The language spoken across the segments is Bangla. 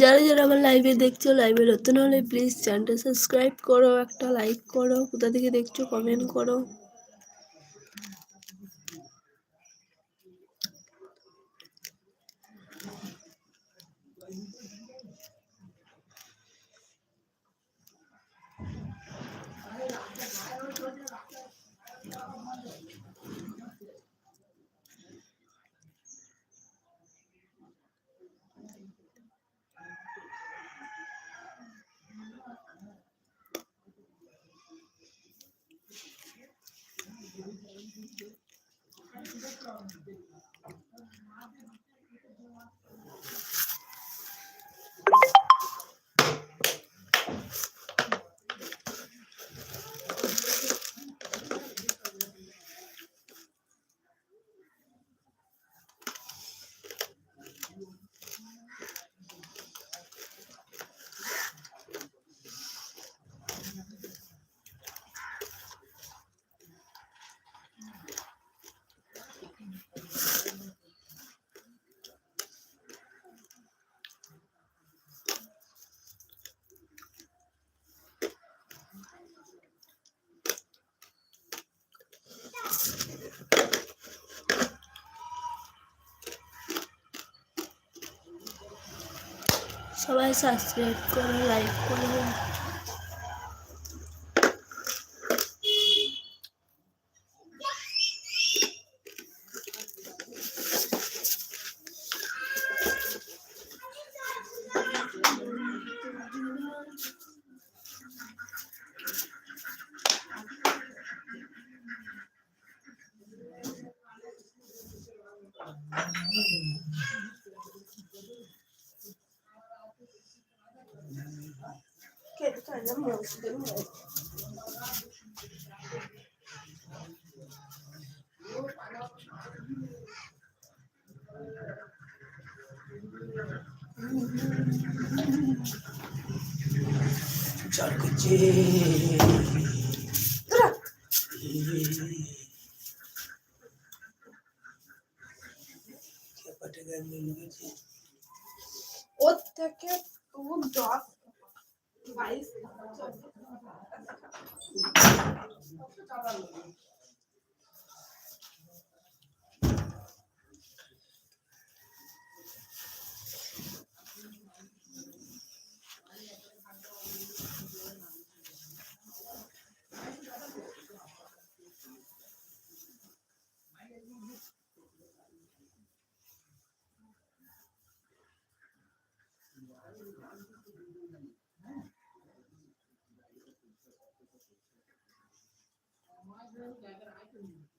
যারা যারা আমার লাইভে দেখছ লাইভে নতুন হলে প্লিজ চ্যানেলটা সাবস্ক্রাইব করো, একটা লাইক করো। কোথা থেকে দেখছ কমেন্ট করো। Thank you. সবাই সাবস্ক্রাইব করো লাইক করো। ঝড় করছে খেপাটে গান নিয়ে গেছে ওর থেকে তবু দশ বাইশ that I can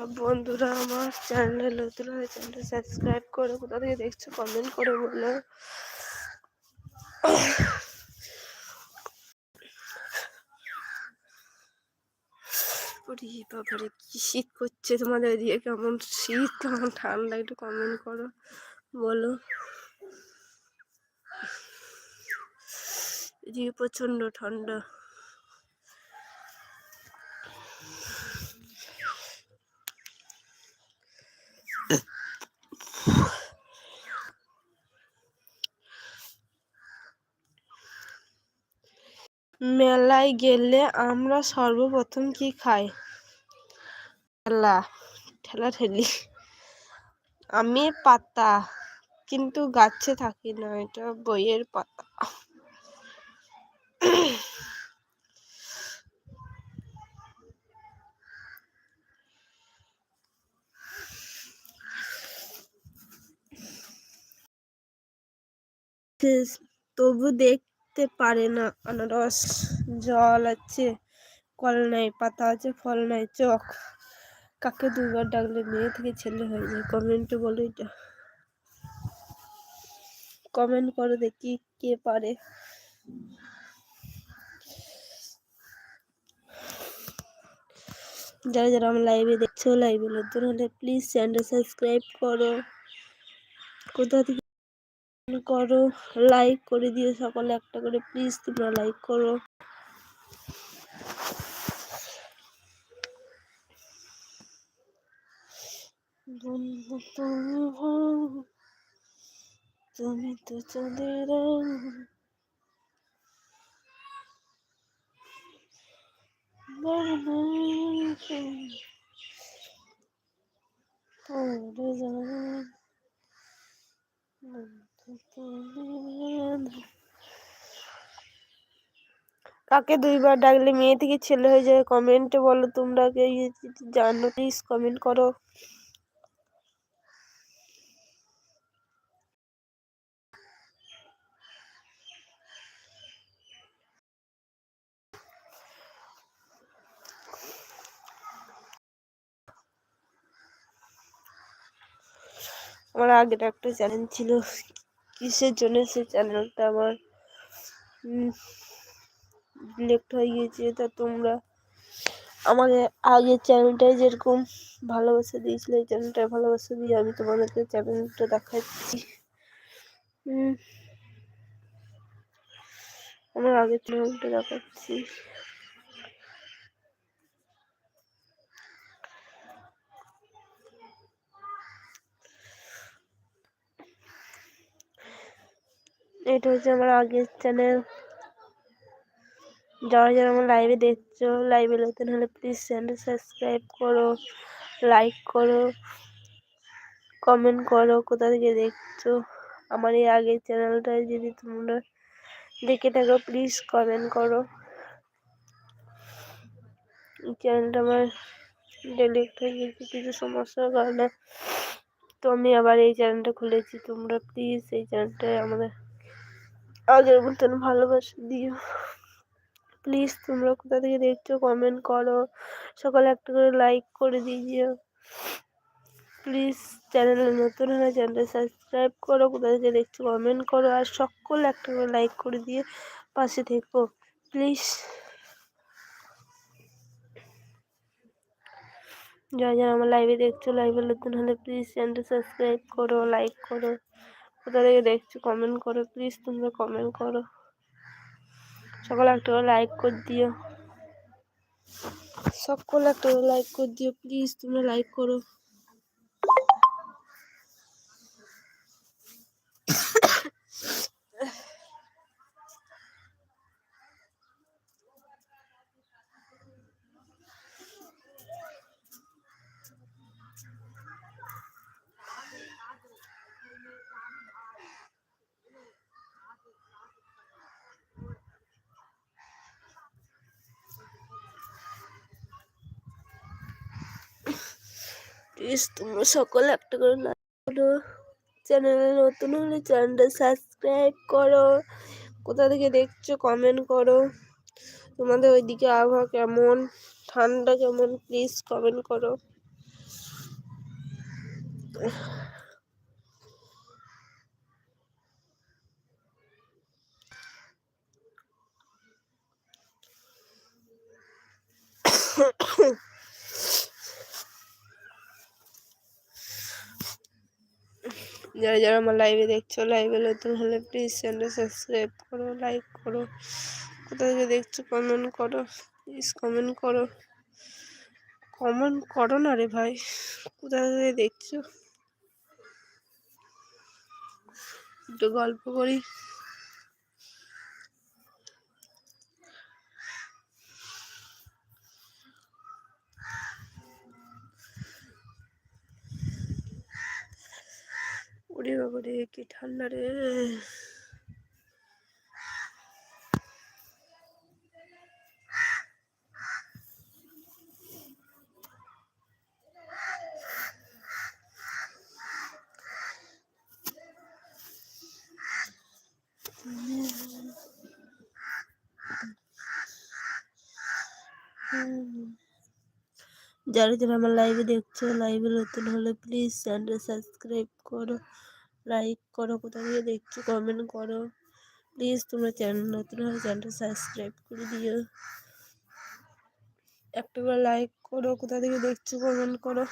সব বন্ধুরা আমার চ্যানেলে, নতুন হলে চ্যানেলটা সাবস্ক্রাইব করে কোথা থেকে দেখছ কমেন্ট করে বলো। বাবারে, কি শীত করছে তোমাদের এদিকে? কেমন শীত? কেমন ঠান্ডা? একটু কমেন্ট করো, বলো। এদিকে প্রচণ্ড ঠান্ডা। মেলায় গেলে আমরা সর্বপ্রথম কি খাই? ঠেলা ঠেলা ঠেলি। আমি পাতা, কিন্তু গাছে থাকি না, এটা বইয়ের পাতা। তবু দেখতে পারে না। আনারস, জল আছে কল নাই, পাতা আছে, ফল নাই, চোখ। কাকে দুবার ডাকলে মেয়ে থেকে ছেলে হয়ে যায়? কমেন্টে বলো এটা। কমেন্ট করো দেখি কে পারে। যারা যারা আমার লাইভে দেখছ লাইভে নতুন হলে প্লিজ চ্যানেলটা সাবস্ক্রাইব করো। কোথা থেকে করো লাইক করে দিও সকলে একটা করে প্লিজ তোমরা লাইক করো তুমি তুমি তো চাঁদের। বানাইছো পড়ে যায় কাকে দুইবার ডাকলে মেয়ে থেকে ছেলে হয়ে যায়? কমেন্টে বলো তোমরা কে জানো? প্লিজ কমেন্ট করো। আমার আগের একটা চ্যানেল ছিল। কিসের জন্য সেই চ্যানেলটা আমার ডিলেক্ট হয়ে গিয়েছে, তা তোমরা আমাকে আগের চ্যানেলটায় যেরকম ভালোবাসা দিয়েছিল, এই চ্যানেলটায় ভালোবাসা দিয়ে আমি তোমাদেরকে চ্যানেলটা দেখাচ্ছি। আমার আগের চ্যানেলটা দেখাচ্ছি। এটা হচ্ছে আমার আগের চ্যানেল যারা যারা আমার লাইভে দেখছ লাইভে নতুন হলে প্লিজ চ্যানেল সাবস্ক্রাইব করো লাইক করো কমেন্ট করো, কোথা থেকে দেখছ? আমার এই আগের চ্যানেলটায় যদি তোমরা দেখে থাকো প্লিজ কমেন্ট করো। চ্যানেলটা আমার ডিলিট হয়ে গেছে কিছু সমস্যার কারণে তো আমি আবার এই চ্যানেলটা খুলেছি। তোমরা প্লিজ এই চ্যানেলটায় আমাদের আগের মতন ভালোবাসা দিও। প্লিজ তোমরা কোথা থেকে দেখছ কমেন্ট করো। সকালে একটা করে লাইক করে দিও প্লিজ চ্যানেলে নতুন হলে চ্যানেলটা সাবস্ক্রাইব করো। কোথা থেকে দেখছ কমেন্ট করো। আর সকলে একটা করে লাইক করে দিয়ে পাশে থেকো। প্লিজ যারা যারা আমার লাইভে দেখছ লাইভে নতুন হলে প্লিজ চ্যানেলটা সাবস্ক্রাইব করো লাইক করো। কোথা থেকে দেখছ? কমেন্ট করো প্লিজ তোমরা কমেন্ট করো। সকলে একটা লাইক করে দিও। সকলে একটা লাইক করে দিও প্লিজ তোমরা লাইক করো। প্লিজ তোমরা সকলে একটা করে করো। চ্যানেলে নতুন হলে চ্যানেলটা সাবস্ক্রাইব করো। কোথা থেকে দেখছ কমেন্ট করো। তোমাদের ওইদিকে আবহাওয়া কেমন? ঠান্ডা কেমন? প্লিজ কমেন্ট করো। যারা যারা আমার লাইভে দেখছ লাইভে নতুন হলে প্লিজ চ্যানেল সাবস্ক্রাইব করো লাইক করো। কোথা থেকে দেখছ কমেন্ট করো। প্লিজ কমেন্ট করো। কমেন্ট করো না রে ভাই। কোথা থেকে দেখছ? একটু গল্প করি। ওরে বাবা রে কি ঠান্ডা রে। যারা যারা আমার লাইভে দেখছ লাইভে নতুন হলে প্লিজ চ্যানেল সাবস্ক্রাইব করো লাইক করো কোথা থেকে দেখছ কমেন্ট করো। প্লিজ তোমরা চ্যানেল নতুন হলে চ্যানেলটা সাবস্ক্রাইব করে দিও। একটা করে লাইক করো কোথা থেকে দেখছ কমেন্ট করো।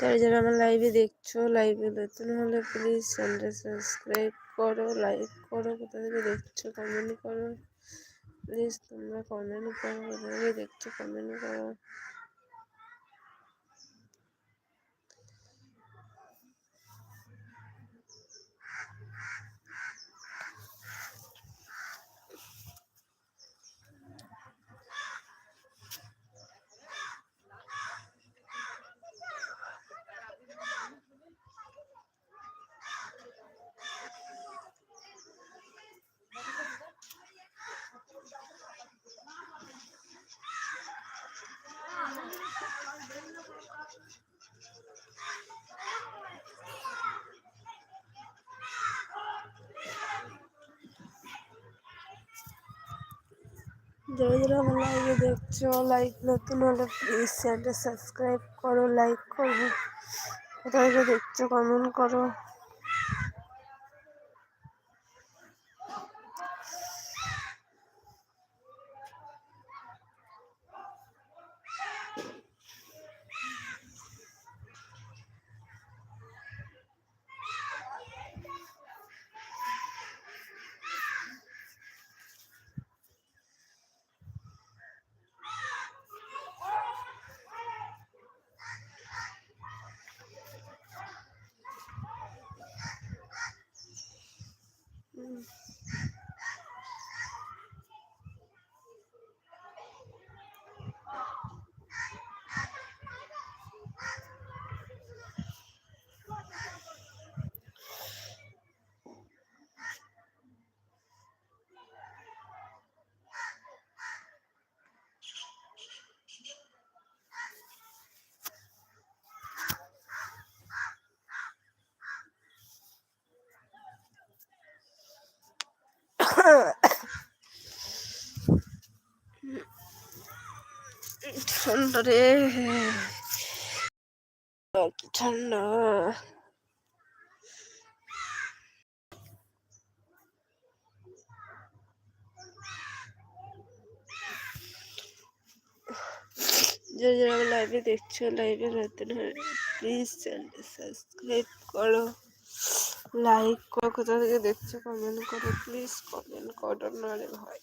তারা যারা আমার লাইভে দেখছ লাইভে নতুন হলে প্লিজ চ্যানেলটা সাবস্ক্রাইব করো লাইক করো, কোথা থেকে দেখছ কমেন্ট করো। প্লিজ তোমরা কমেন্ট করো, কোথা থেকে দেখছ কমেন্ট করো। যারা যারা আমার দেখছ, লাইক নতুন হলে প্লিজ চ্যানেলটা সাবস্ক্রাইব করো লাইক করো। কোথায় দেখছ কমেন্ট করো। ঠান্ডা রে। কি ঠান্ডা। যারা যারা আমার লাইভে দেখছ লাইভে নতুন হলে প্লিজ চ্যানেলটা সাবস্ক্রাইব করো। লাইক করো, কোথা থেকে দেখছ কমেন্ট করো প্লিজ কমেন্ট করো না রে ভাই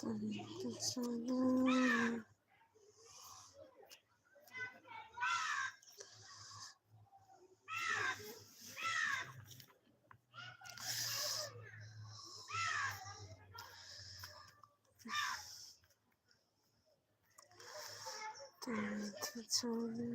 তুমি তো জানো তুমি তো জানো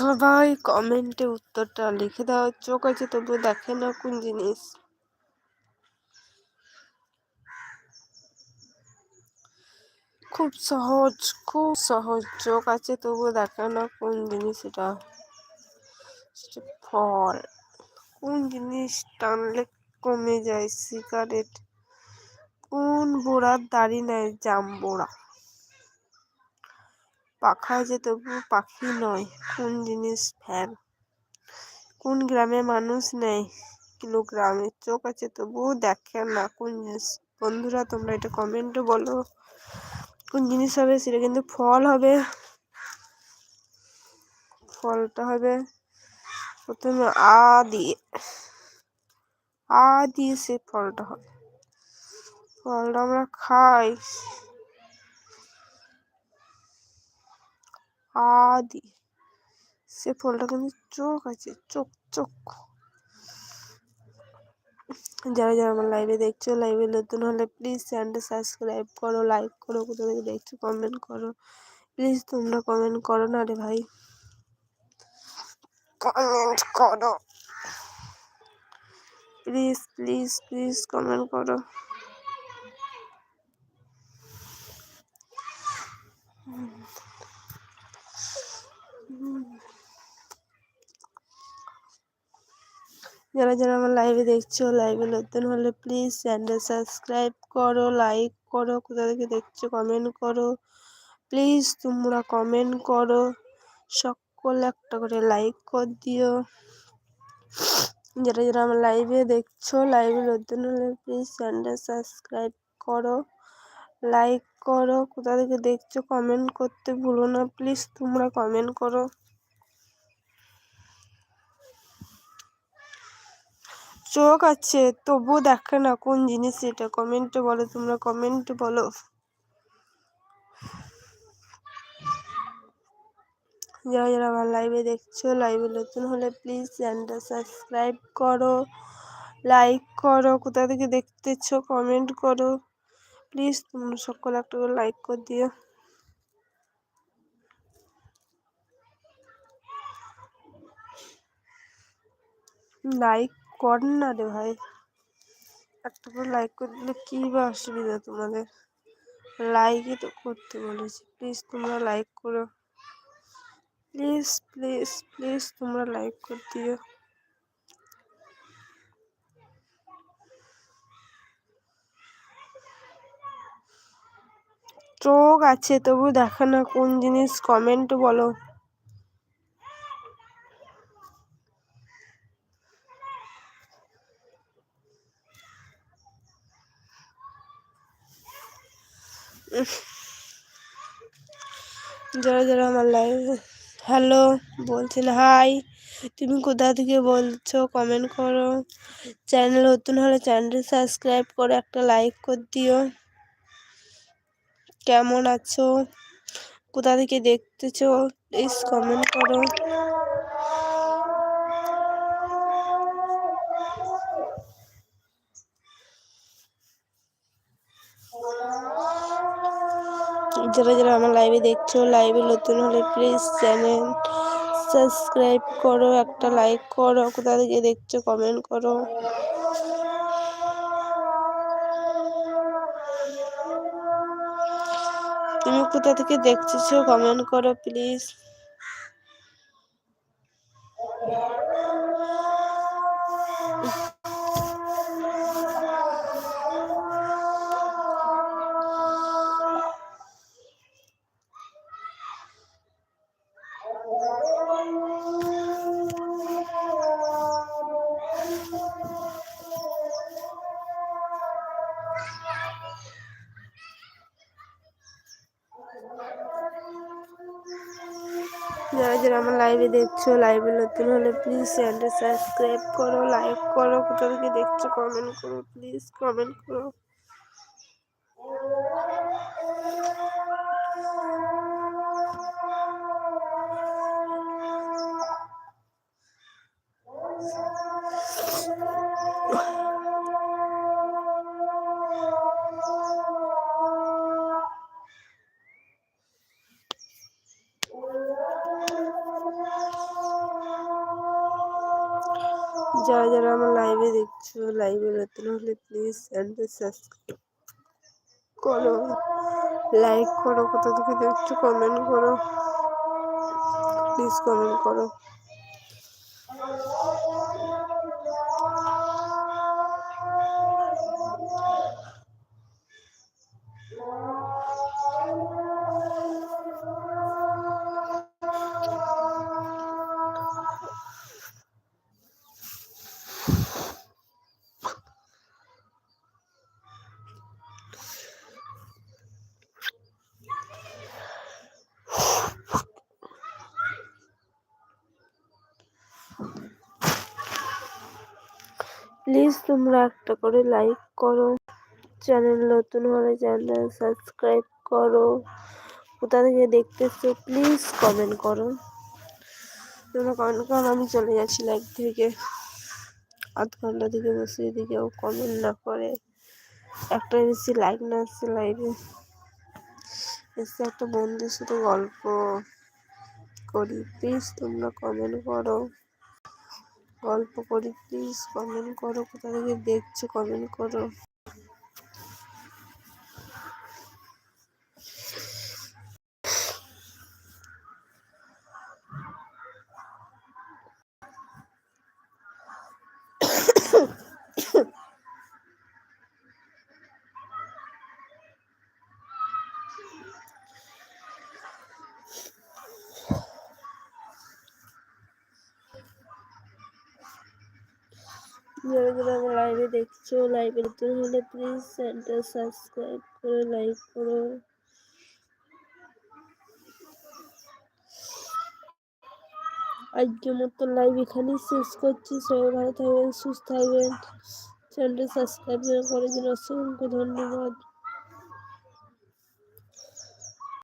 সবাই কমেন্টে উত্তরটা লিখে দাও চোখ আছে তবু দেখে না কোন জিনিস। খুব সহজ খুব সহজ চোখ আছে তবু দেখে না কোন জিনিস এটা। ফল। কোন জিনিস টানলে কমে যায়? সিগারেট কোন বোড়ার দাড়ি নেয়? জাম্বোড়া পাখা আছে তবু পাখি নয়, কোন জিনিস ফ্যান? কোন গ্রামে মানুষ নেই? কিলোগ্রামে চোখ আছে তবুও দেখে না কোন জিনিস। বন্ধুরা, তোমরা এটা কমেন্টও বলো, কোন জিনিস হবে সেটা কিন্তু ফল হবে। ফলটা হবে প্রথমে আ দিয়ে আ দিয়ে সে ফলটা হবে। ফলটা আমরা খাই। আ দিয়ে সে ফলটা কিন্তু চোখ আছে, চোখ চোখ। যারা যারা আমার লাইভে দেখছ লাইভে নতুন হলে প্লিজ চ্যানেলটা সাবস্ক্রাইব করো লাইক করো, কোথা থেকে দেখছ কমেন্ট করো। প্লিজ তোমরা কমেন্ট করো না রে ভাই। কমেন্ট করো। প্লিজ প্লিজ প্লিজ কমেন্ট করো। যারা যারা আমার লাইভে দেখছ লাইভে নতুন হলে প্লিজ চ্যানেল সাবস্ক্রাইব করো লাইক করো, কোথা থেকে দেখছ কমেন্ট করো। প্লিজ তোমরা কমেন্ট করো, সকলে একটা করে লাইক করে দিও। যারা যারা আমার লাইভে দেখছ লাইভে নতুন হলে প্লিজ চ্যানেলটা সাবস্ক্রাইব করো লাইক করো, কোথা থেকে দেখছ কমেন্ট করতে ভুলো না। প্লিজ তোমরা কমেন্ট করো। চোখ আছে, তবুও দেখে না কোন জিনিস এটা। কমেন্টে বলো, তোমরা কমেন্টে বলো। যারা যারা আমার লাইভে দেখছ লাইভে নতুন হলে প্লিজ চ্যানেলটা সাবস্ক্রাইব করো লাইক করো, কোথা থেকে দেখতেছো কমেন্ট করো। প্লিজ তোমরা সকলে একটা করে লাইক করে দিও। লাইক কর না রে ভাই। একটা করে লাইক করে দিলে কী বা অসুবিধা তোমাদের? লাইকই তো করতে বলেছি। প্লিজ তোমরা লাইক করো। প্লিজ প্লিজ প্লিজ তোমরা লাইক করে দিও। চোখ আছে, তবু দেখো না কোন জিনিস কমেন্ট বলো। যারা যারা আমার লাইভ হ্যালো বলছেন হাই তুমি কোথা থেকে বলছো কমেন্ট করো। চ্যানেল নতুন হলে চ্যানেলটি সাবস্ক্রাইব করে একটা লাইক করে দিও। কেমন আছো? কোথা থেকে দেখতেছো? প্লিজ কমেন্ট করো। যারা যারা আমার লাইভে দেখছ লাইভে নতুন হলে প্লিজ চ্যানেল সাবস্ক্রাইব করো, একটা লাইক করো, কোথা থেকে দেখছ কমেন্ট করো। তুমি কোথা থেকে দেখতেছো কমেন্ট করো প্লিজ যারা আমার লাইভে দেখছ লাইভে নতুন হলে প্লিজ চ্যানেলটা সাবস্ক্রাইব করো লাইক করো, কোথাও থেকে দেখছ কমেন্ট করো প্লিজ কমেন্ট করো। যারা যারা আমার লাইভে দেখছ লাইভে নতুন হলে প্লিজ চ্যানেলটা সাবস্ক্রাইব করো। লাইক করো কোথা থেকে দেখছ কমেন্ট করো। প্লিজ কমেন্ট করো। প্লিজ তোমরা একটা করে লাইক করো। চ্যানেল নতুন হলে চ্যানেল সাবস্ক্রাইব করো। কোথা থেকে দেখতেছো, প্লিজ কমেন্ট করো। তোমরা কমেন্ট করো, আমি চলে যাচ্ছি লাইভ থেকে। আধ ঘণ্টা থেকে বসে এদিকেও কমেন্ট না করে, একটা বেশি লাইক না আসছে লাইভে এসে একটা বন্ধুর সাথে গল্প করি। প্লিজ তোমরা কমেন্ট করো। গল্প করি প্লিজ কমেন্ট করো কোথা থেকে দেখছ কমেন্ট করো যারা যারা আমার লাইভে লাইক নতুন হলে প্লিজ চ্যানেলটা সাবস্ক্রাইব করে লাইক করো। আজকের মতো লাইভ এখানেই শেষ করছি। সবাই ভালো থাকবেন, সুস্থ থাকবেন। চ্যানেলটা সাবস্ক্রাইব করার জন্য অসংখ্য ধন্যবাদ।